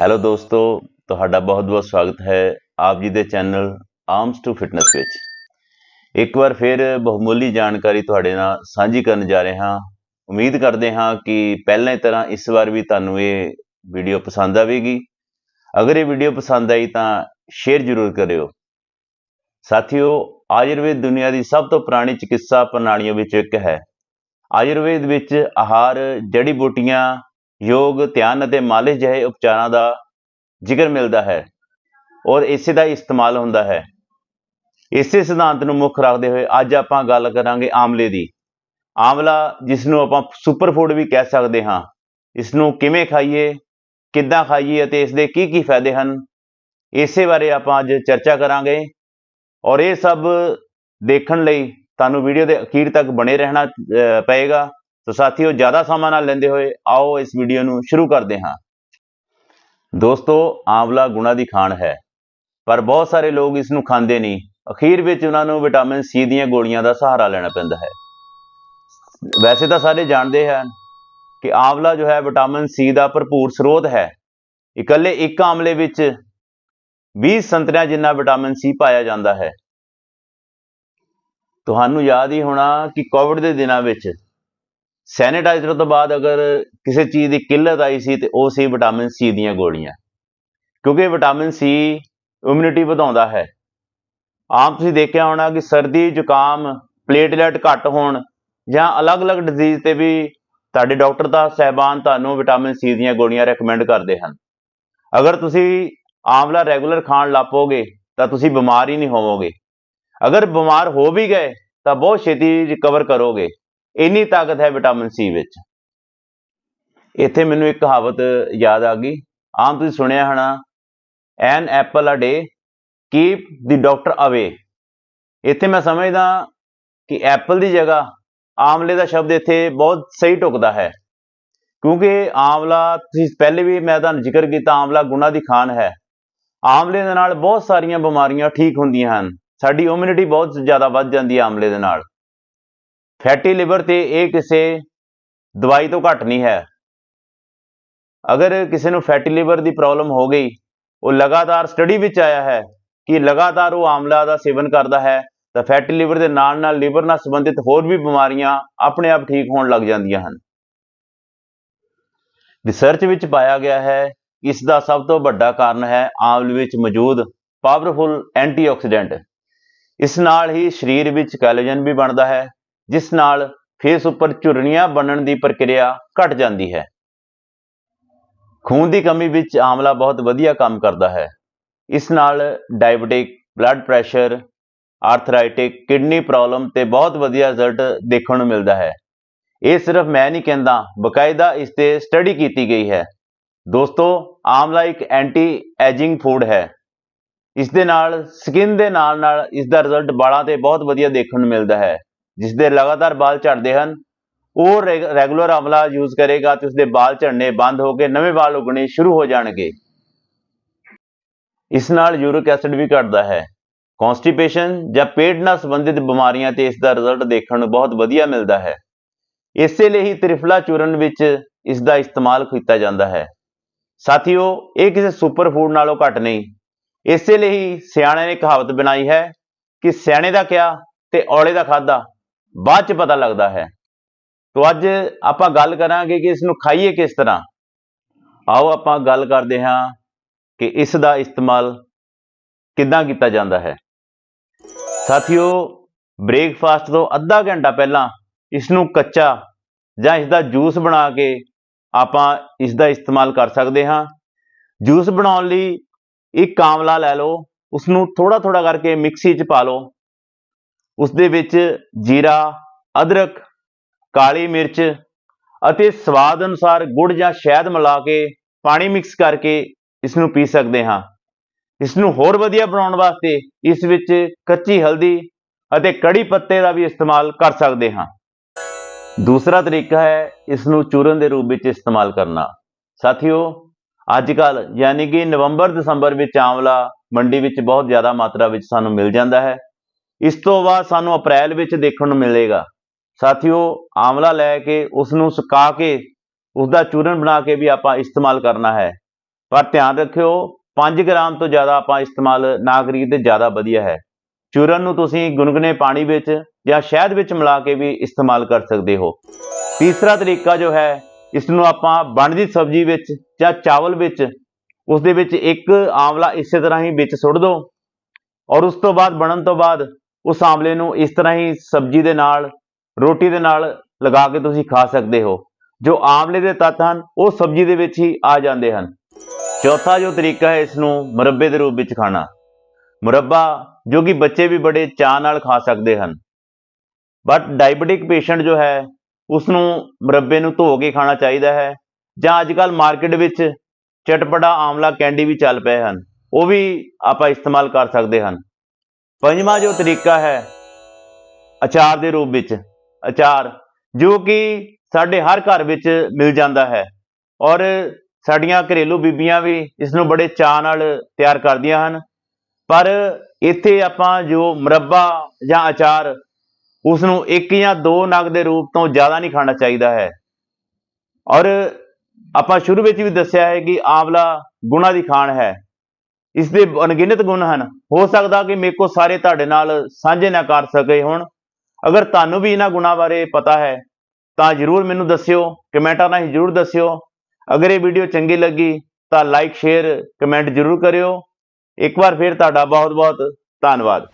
Hello ਦੋਸਤੋ, ਤੁਹਾਡਾ ਬਹੁਤ-ਬਹੁਤ ਸਵਾਗਤ ਹੈ ਆਪ ਜੀ ਦੇ ਚੈਨਲ ਆਰਮਸ ਟੂ ਫਿਟਨੈਸ ਵਿੱਚ। ਇੱਕ ਵਾਰ ਫਿਰ ਬਹੁਮੁੱਲੀ ਜਾਣਕਾਰੀ ਤੁਹਾਡੇ ਨਾਲ ਸਾਂਝੀ ਕਰਨ ਜਾ ਰਹੇ ਹਾਂ। ਉਮੀਦ ਕਰਦੇ ਹਾਂ ਕਿ ਪਹਿਲਾਂ ਦੀ ਤਰ੍ਹਾਂ ਇਸ ਵਾਰ ਵੀ ਤੁਹਾਨੂੰ ਇਹ ਵੀਡੀਓ ਪਸੰਦ ਆਵੇਗੀ। ਅਗਰ ਇਹ ਵੀਡੀਓ ਪਸੰਦ ਆਈ ਤਾਂ ਸ਼ੇਅਰ ਜ਼ਰੂਰ ਕਰਿਓ। ਸਾਥੀਓ, ਆਯੁਰਵੇਦ ਦੁਨੀਆ ਦੀ ਸਭ ਤੋਂ ਪੁਰਾਣੀ ਚਿਕਿਤਸਾ ਪ੍ਰਣਾਲੀਆਂ ਵਿੱਚੋਂ ਇੱਕ ਹੈ। ਆਯੁਰਵੇਦ ਵਿੱਚ ਆਹਾਰ ਜੜੀ ਬੂਟੀਆਂ ਯੋਗ, ਧਿਆਨ ਅਤੇ ਮਾਲਿਸ਼ ਜਿਹੇ ਉਪਚਾਰਾਂ ਦਾ ਜ਼ਿਕਰ ਮਿਲਦਾ ਹੈ ਔਰ ਇਸੇ ਦਾ ਇਸਤੇਮਾਲ ਹੁੰਦਾ ਹੈ। ਇਸੇ ਸਿਧਾਂਤ ਨੂੰ ਮੁੱਖ ਰੱਖਦੇ ਹੋਏ ਅੱਜ ਆਪਾਂ ਗੱਲ ਕਰਾਂਗੇ ਆਮਲੇ ਦੀ। ਆਮਲਾ ਜਿਸ ਨੂੰ ਆਪਾਂ ਸੁਪਰ ਫੂਡ ਵੀ ਕਹਿ ਸਕਦੇ ਹਾਂ ਇਸ ਨੂੰ ਕਿਵੇਂ ਖਾਈਏ, ਕਿੱਦਾਂ ਖਾਈਏ ਅਤੇ ਇਸ ਦੇ ਕੀ ਕੀ ਫਾਇਦੇ ਹਨ, ਇਸੇ ਬਾਰੇ ਆਪਾਂ ਅੱਜ ਚਰਚਾ ਕਰਾਂਗੇ ਔਰ ਇਹ ਸਭ ਦੇਖਣ ਲਈ ਤੁਹਾਨੂੰ ਵੀਡੀਓ ਦੇ ਅਖੀਰ ਤੱਕ ਬਣੇ ਰਹਿਣਾ ਪਏਗਾ। ਤਾਂ ਸਾਥੀਓ, ਜ਼ਿਆਦਾ ਸਮਾਂ ਨਾ ਲੈਂਦੇ ਹੋਏ ਆਓ ਇਸ ਵੀਡੀਓ ਨੂੰ ਸ਼ੁਰੂ ਕਰਦੇ ਹਾਂ। ਦੋਸਤੋ, ਆਂਵਲਾ ਗੁਣਾ ਦੀ ਖਾਣ ਹੈ। ਪਰ ਬਹੁਤ ਸਾਰੇ ਲੋਕ ਇਸ ਨੂੰ ਖਾਂਦੇ ਨਹੀਂ। ਅਖੀਰ ਵਿੱਚ ਉਹਨਾਂ ਨੂੰ ਵਿਟਾਮਿਨ ਸੀ ਦੀਆਂ ਗੋਲੀਆਂ ਦਾ ਸਹਾਰਾ ਲੈਣਾ ਪੈਂਦਾ ਹੈ। ਵੈਸੇ ਤਾਂ ਸਾਰੇ ਜਾਣਦੇ ਹਨ ਕਿ ਆਂਵਲਾ ਜੋ ਹੈ ਵਿਟਾਮਿਨ ਸੀ ਦਾ ਭਰਪੂਰ ਸਰੋਤ ਹੈ। ਇਕੱਲੇ ਇੱਕ ਆਮਲੇ ਵਿੱਚ 20 ਸੰਤਰਿਆਂ ਜਿੰਨਾ ਵਿਟਾਮਿਨ ਸੀ ਪਾਇਆ ਜਾਂਦਾ ਹੈ। ਤੁਹਾਨੂੰ ਯਾਦ ਹੀ ਹੋਣਾ ਕਿ ਕੋਵਿਡ ਦੇ ਦਿਨਾਂ ਵਿੱਚ ਸੈਨੇਟਾਈਜ਼ਰ ਤੋਂ ਬਾਅਦ ਅਗਰ ਕਿਸੇ ਚੀਜ਼ ਦੀ ਕਿੱਲਤ ਆਈ ਸੀ ਤੇ ਉਹ ਸੀ ਵਿਟਾਮਿਨ ਸੀ ਦੀਆਂ ਗੋਲੀਆਂ। ਕਿਉਂਕਿ ਵਿਟਾਮਿਨ ਸੀ ਇਮਿਊਨਿਟੀ ਵਧਾਉਂਦਾ ਹੈ। ਆਮ ਤੁਸੀਂ ਦੇਖਿਆ ਹੋਣਾ ਕਿ ਸਰਦੀ ਜ਼ੁਕਾਮ ਪਲੇਟਲੈਟ ਘੱਟ ਹੋਣ ਜਾਂ ਅਲੱਗ-ਅਲੱਗ ਡਿਜ਼ੀਜ਼ ਤੇ ਵੀ ਤੁਹਾਡੇ ਡਾਕਟਰ ਦਾ ਸਹਿਬਾਨ ਤੁਹਾਨੂੰ ਵਿਟਾਮਿਨ ਸੀ ਦੀਆਂ ਗੋਲੀਆਂ ਰეკਮੈਂਡ ਕਰਦੇ ਹਨ। ਅਗਰ ਤੁਸੀਂ ਆਮਲਾ ਰੈਗੂਲਰ ਖਾਣ ਲੱਪੋਗੇ ਤਾਂ ਤੁਸੀਂ ਬਿਮਾਰ ਹੀ ਨਹੀਂ ਹੋਵੋਗੇ। ਅਗਰ ਬਿਮਾਰ ਹੋ ਵੀ ਗਏ ਤਾਂ ਬਹੁਤ ਛੇਤੀ ਰਿਕਵਰ ਕਰੋਗੇ। ਇੰਨੀ ਤਾਕਤ ਹੈ ਵਿਟਾਮਿਨ ਸੀ ਵਿੱਚ। ਇੱਥੇ ਮੈਨੂੰ ਇੱਕ ਕਹਾਵਤ ਯਾਦ ਆ ਗਈ। ਆਮ ਤੁਸੀਂ ਸੁਣਿਆ ਹੋਣਾ, an apple a day, keep the doctor away. ਇੱਥੇ ਮੈਂ ਸਮਝਦਾ ਕਿ ਐਪਲ ਦੀ ਜਗ੍ਹਾ ਆਮਲੇ ਦਾ ਸ਼ਬਦ ਇੱਥੇ ਬਹੁਤ ਸਹੀ ਟੁਕਦਾ ਹੈ। ਕਿਉਂਕਿ ਆਮਲਾ, ਤੁਸੀਂ ਪਹਿਲੇ ਵੀ ਮੈਂ ਤੁਹਾਨੂੰ ਜ਼ਿਕਰ ਕੀਤਾ, ਆਮਲਾ ਗੁਣਾ ਦੀ ਖਾਨ ਹੈ। ਆਮਲੇ ਦੇ ਨਾਲ ਬਹੁਤ ਸਾਰੀਆਂ ਬਿਮਾਰੀਆਂ ਠੀਕ ਹੁੰਦੀਆਂ ਹਨ। ਸਾਡੀ ਇਮਿਊਨਿਟੀ ਬਹੁਤ ਜ਼ਿਆਦਾ ਵੱਧ ਜਾਂਦੀ ਹੈ ਆਮਲੇ ਦੇ ਨਾਲ। ਫੈਟੀ ਲਿਵਰ ਤੇ ਇਹ ਕਿਸੇ ਦਵਾਈ ਤੋਂ ਘੱਟ ਨਹੀਂ ਹੈ। ਅਗਰ ਕਿਸੇ ਨੂੰ ਫੈਟੀ ਲਿਵਰ ਦੀ ਪ੍ਰੋਬਲਮ ਹੋ ਗਈ, ਉਹ ਲਗਾਤਾਰ ਸਟੱਡੀ ਵਿੱਚ ਆਇਆ ਹੈ ਕਿ ਲਗਾਤਾਰ ਉਹ ਆਮਲਾ ਦਾ ਸੇਵਨ ਕਰਦਾ ਹੈ, ਤਾਂ ਫੈਟੀ ਲਿਵਰ ਦੇ ਨਾਲ ਨਾਲ ਲਿਵਰ ਨਾਲ ਸੰਬੰਧਿਤ ਹੋਰ ਵੀ ਬਿਮਾਰੀਆਂ ਆਪਣੇ ਆਪ ਠੀਕ ਹੋਣ ਲੱਗ ਜਾਂਦੀਆਂ ਹਨ। ਰਿਸਰਚ ਵਿੱਚ ਪਾਇਆ ਗਿਆ ਹੈ, ਇਸ ਦਾ ਸਭ ਤੋਂ ਵੱਡਾ ਕਾਰਨ ਹੈ ਆਮਲੇ ਵਿੱਚ ਮੌਜੂਦ ਪਾਵਰਫੁਲ ਐਂਟੀਆਕਸੀਡੈਂਟ ਇਸ ਨਾਲ ਹੀ ਸਰੀਰ ਵਿੱਚ ਕੋਲੇਜਨ ਵੀ ਬਣਦਾ ਹੈ ਜਿਸ ਨਾਲ ਫੇਸ ਉੱਪਰ ਝੁਰੜੀਆਂ ਬਣਨ ਦੀ ਪ੍ਰਕਿਰਿਆ ਘਟ ਜਾਂਦੀ ਹੈ। ਖੂਨ ਦੀ ਕਮੀ ਵਿੱਚ ਆਮਲਾ ਬਹੁਤ ਵਧੀਆ ਕੰਮ ਕਰਦਾ ਹੈ। ਇਸ ਨਾਲ diabetic blood pressure arthritic kidney problem ਤੇ ਬਹੁਤ ਵਧੀਆ ਰਿਜ਼ਲਟ ਦੇਖਣ ਨੂੰ ਮਿਲਦਾ ਹੈ। ਇਹ ਸਿਰਫ ਮੈਂ ਨਹੀਂ ਕਹਿੰਦਾ, ਬਕਾਇਦਾ ਇਸ ਤੇ ਸਟੱਡੀ ਕੀਤੀ ਗਈ ਹੈ। ਦੋਸਤੋ, ਆਮਲਾ ਇੱਕ ਐਂਟੀ ਐਜਿੰਗ ਫੂਡ ਹੈ। ਇਸ ਦੇ ਨਾਲ ਸਕਿਨ ਦੇ ਨਾਲ ਨਾਲ ਇਸ ਦਾ ਰਿਜ਼ਲਟ ਬਾਲਾਂ ਤੇ ਬਹੁਤ ਵਧੀਆ ਦੇਖਣ ਨੂੰ ਮਿਲਦਾ ਹੈ। ਜਿਸ ਦੇ ਲਗਾਤਾਰ ਵਾਲ ਝੜਦੇ ਹਨ, ਉਹ ਰੈਗੂਲਰ ਆਮਲਾ ਯੂਜ਼ ਕਰੇਗਾ ਤੇ ਉਸਦੇ ਵਾਲ ਝੜਨੇ ਬੰਦ ਹੋ ਕੇ ਨਵੇਂ ਵਾਲ ਉਗਣੇ ਸ਼ੁਰੂ ਹੋ ਜਾਣਗੇ। ਇਸ ਨਾਲ ਯੂਰਿਕ ਐਸਿਡ ਵੀ ਘਟਦਾ ਹੈ। ਕਨਸਟੀਪੇਸ਼ਨ ਜਾਂ ਪੇਟ ਨਾਲ ਸੰਬੰਧਿਤ ਬਿਮਾਰੀਆਂ ਤੇ ਇਸ ਦਾ ਰਿਜ਼ਲਟ ਦੇਖਣ ਨੂੰ ਬਹੁਤ ਵਧੀਆ ਮਿਲਦਾ ਹੈ। ਇਸੇ ਲਈ ਹੀ ਤ੍ਰਿਫਲਾ ਚੂਰਨ ਵਿੱਚ ਇਸ ਦਾ ਇਸਤੇਮਾਲ ਕੀਤਾ ਜਾਂਦਾ ਹੈ। ਸਾਥੀਓ, ਇਹ ਕਿਸੇ ਸੁਪਰ ਫੂਡ ਨਾਲੋਂ ਘੱਟ ਨਹੀਂ। ਇਸੇ ਲਈ ਸਿਆਣਿਆਂ ਨੇ ਕਹਾਵਤ ਬਣਾਈ ਹੈ ਕਿ ਸਿਆਣੇ ਦਾ ਕਿਹਾ ਤੇ ਔਲੇ ਦਾ ਖਾਦਾ ਬਾਅਦ ਚ ਪਤਾ ਲੱਗਦਾ ਹੈ। ਤੋਂ ਅੱਜ ਆਪਾਂ ਗੱਲ ਕਰਾਂਗੇ ਕਿ ਇਸ ਨੂੰ ਖਾਈਏ ਕਿਸ ਤਰ੍ਹਾਂ। ਆਓ ਆਪਾਂ ਗੱਲ ਕਰਦੇ ਹਾਂ ਕਿ ਇਸ ਦਾ ਇਸਤੇਮਾਲ ਕਿੱਦਾਂ ਕੀਤਾ ਜਾਂਦਾ ਹੈ। ਸਾਥੀਓ, ਬ੍ਰੇਕਫਾਸਟ ਤੋਂ ਅੱਧਾ ਘੰਟਾ ਪਹਿਲਾਂ ਇਸ ਨੂੰ ਕੱਚਾ ਜਾਂ ਇਸ ਦਾ ਜੂਸ ਬਣਾ ਕੇ ਆਪਾਂ ਇਸ ਦਾ ਇਸਤੇਮਾਲ ਕਰ ਸਕਦੇ ਹਾਂ। ਜੂਸ ਬਣਾਉਣ ਲਈ ਇੱਕ ਆਮਲਾ ਲੈ ਲਓ ਉਸ ਨੂੰ ਥੋੜਾ ਥੋੜਾ ਕਰਕੇ ਮਿਕਸੀ 'ਚ ਪਾ ਲਓ। ਉਸ ਦੇ ਵਿੱਚ ਜੀਰਾ, ਅਦਰਕ, ਕਾਲੀ ਮਿਰਚ ਅਤੇ ਸਵਾਦ ਅਨੁਸਾਰ ਗੁੜ ਜਾਂ ਸ਼ਹਿਦ ਮਿਲਾ ਕੇ ਪਾਣੀ ਮਿਕਸ ਕਰਕੇ ਇਸ ਨੂੰ ਪੀ ਸਕਦੇ ਹਾਂ। ਇਸ ਨੂੰ ਹੋਰ ਵਧੀਆ ਬਣਾਉਣ ਵਾਸਤੇ ਇਸ ਵਿੱਚ ਕੱਚੀ ਹਲਦੀ ਅਤੇ ਕੜੀ ਪੱਤੇ ਦਾ ਵੀ ਇਸਤੇਮਾਲ ਕਰ ਸਕਦੇ ਹਾਂ। ਦੂਸਰਾ ਤਰੀਕਾ ਹੈ ਇਸ ਨੂੰ ਚੂਰਨ ਦੇ ਰੂਪ ਵਿੱਚ ਇਸਤੇਮਾਲ ਕਰਨਾ। ਸਾਥੀਓ ਅੱਜ ਕੱਲ ਯਾਨੀ ਕਿ ਨਵੰਬਰ ਦਸੰਬਰ ਵਿੱਚ ਆਂਵਲਾ ਮੰਡੀ ਵਿੱਚ ਬਹੁਤ ਜ਼ਿਆਦਾ ਮਾਤਰਾ ਵਿੱਚ ਸਾਨੂੰ ਮਿਲ ਜਾਂਦਾ ਹੈ। ਇਸ ਤੋਂ ਬਾਅਦ ਸਾਨੂੰ ਅਪ੍ਰੈਲ ਵਿੱਚ ਦੇਖਣ ਨੂੰ ਮਿਲੇਗਾ। ਸਾਥੀਓ ਆਮਲਾ ਲੈ ਕੇ ਉਸ ਨੂੰ ਸੁਕਾ ਕੇ ਉਸ ਦਾ ਚੂਰਨ ਬਣਾ ਕੇ ਵੀ ਆਪਾਂ ਇਸਤੇਮਾਲ ਕਰਨਾ ਹੈ। ਪਰ ਧਿਆਨ ਰੱਖਿਓ 5 ਗ੍ਰਾਮ ਤੋਂ ਜ਼ਿਆਦਾ ਆਪਾਂ ਇਸਤੇਮਾਲ ਨਾ ਕਰੀਏ ਤੇ ਜ਼ਿਆਦਾ ਵਧੀਆ ਹੈ। ਚੂਰਨ ਨੂੰ ਤੁਸੀਂ ਗੁਨਗੁਨੇ ਪਾਣੀ ਵਿੱਚ ਜਾਂ ਸ਼ਹਿਦ ਵਿੱਚ ਮਿਲਾ ਕੇ ਵੀ ਇਸਤੇਮਾਲ ਕਰ ਸਕਦੇ ਹੋ। ਤੀਸਰਾ ਤਰੀਕਾ ਜੋ ਹੈ ਇਸ ਨੂੰ ਆਪਾਂ ਬਣਦੀ ਸਬਜ਼ੀ ਵਿੱਚ ਜਾਂ ਚਾਵਲ ਵਿੱਚ ਉਸ ਦੇ ਵਿੱਚ ਇੱਕ ਆਮਲਾ ਇਸੇ ਤਰ੍ਹਾਂ ਹੀ ਵਿੱਚ ਸੁੱਟ ਦਿਓ ਔਰ ਉਸ ਤੋਂ ਬਾਅਦ ਬਣਨ ਤੋਂ ਬਾਅਦ ਉਸ ਆਮਲੇ ਨੂੰ ਇਸ ਤਰ੍ਹਾਂ ਹੀ ਸਬਜ਼ੀ ਦੇ ਨਾਲ, ਰੋਟੀ ਦੇ ਨਾਲ ਲਗਾ ਕੇ ਤੁਸੀਂ ਖਾ ਸਕਦੇ ਹੋ। ਜੋ ਆਮਲੇ ਦੇ ਤੱਤ ਹਨ, ਉਹ ਸਬਜ਼ੀ ਦੇ ਵਿੱਚ ਹੀ ਆ ਜਾਂਦੇ ਹਨ। ਚੌਥਾ ਜੋ ਤਰੀਕਾ ਹੈ, ਇਸ ਨੂੰ ਮੁਰੱਬੇ ਦੇ ਰੂਪ ਵਿੱਚ ਖਾਣਾ। ਮੁਰੱਬਾ ਜੋ ਕਿ ਬੱਚੇ ਵੀ ਬੜੇ ਚਾਅ ਨਾਲ ਖਾ ਸਕਦੇ ਹਨ। ਬਟ ਡਾਇਬੀਟਿਕ ਪੇਸ਼ੈਂਟ ਜੋ ਹੈ, ਉਸ ਨੂੰ ਮੁਰੱਬੇ ਨੂੰ ਧੋ ਕੇ ਖਾਣਾ ਚਾਹੀਦਾ ਹੈ। ਜਾਂ ਅੱਜ ਕੱਲ ਮਾਰਕੀਟ ਵਿੱਚ ਚਟਪਟਾ ਆਮਲਾ ਕੈਂਡੀ ਵੀ ਚੱਲ ਪਏ ਹਨ। ਉਹ ਵੀ ਆਪਾਂ ਇਸਤੇਮਾਲ ਕਰ ਸਕਦੇ ਹਨ। ਪੰਜਵਾਂ ਜੋ ਤਰੀਕਾ ਹੈ, ਅਚਾਰ ਦੇ ਰੂਪ ਵਿੱਚ, ਅਚਾਰ, ਜੋ ਕਿ ਸਾਡੇ ਹਰ ਘਰ ਵਿੱਚ ਮਿਲ ਜਾਂਦਾ ਹੈ ਔਰ ਸਾਡੀਆਂ ਘਰੇਲੂ ਬੀਬੀਆਂ ਵੀ ਇਸ ਨੂੰ ਬੜੇ ਚਾਅ ਨਾਲ ਤਿਆਰ ਕਰਦੀਆਂ ਹਨ, ਪਰ ਇੱਥੇ ਆਪਾਂ ਜੋ ਮੁਰੱਬਾ ਜਾਂ ਅਚਾਰ, ਉਸ ਨੂੰ ਇੱਕ ਜਾਂ ਦੋ ਨਗ ਦੇ ਰੂਪ ਤੋਂ ਜ਼ਿਆਦਾ ਨਹੀਂ ਖਾਣਾ ਚਾਹੀਦਾ ਹੈ ਔਰ ਆਪਾਂ ਸ਼ੁਰੂ ਵਿੱਚ ਵੀ ਦੱਸਿਆ ਹੈ ਕਿ ਆਂਵਲਾ ਗੁਣਾ ਦੀ ਖਾਣ ਹੈ। ਇਸ ਦੇ ਅਣਗਿਣਤ ਗੁਣ ਹਨ। ਹੋ ਸਕਦਾ ਕਿ ਮੇਰੇ ਕੋ ਸਾਰੇ ਤੁਹਾਡੇ ਨਾਲ ਸਾਂਝੇ ਨਾ ਕਰ ਸਕੇ ਹੁਣ। ਅਗਰ ਤੁਹਾਨੂੰ ਵੀ ਇਹਨਾਂ ਗੁਣਾਂ ਬਾਰੇ ਪਤਾ ਹੈ, ਤਾਂ ਜਰੂਰ ਮੈਨੂੰ ਦੱਸਿਓ, ਕਮੈਂਟਾਂ ਰਾਹੀਂ ਜਰੂਰ ਦੱਸਿਓ। ਅਗਰ ਇਹ ਵੀਡੀਓ ਚੰਗੀ ਲੱਗੀ, ਤਾਂ ਲਾਈਕ, ਸ਼ੇਅਰ, ਕਮੈਂਟ ਜਰੂਰ ਕਰਿਓ। ਇੱਕ ਵਾਰ ਫਿਰ ਤੁਹਾਡਾ ਬਹੁਤ ਬਹੁਤ ਧੰਨਵਾਦ।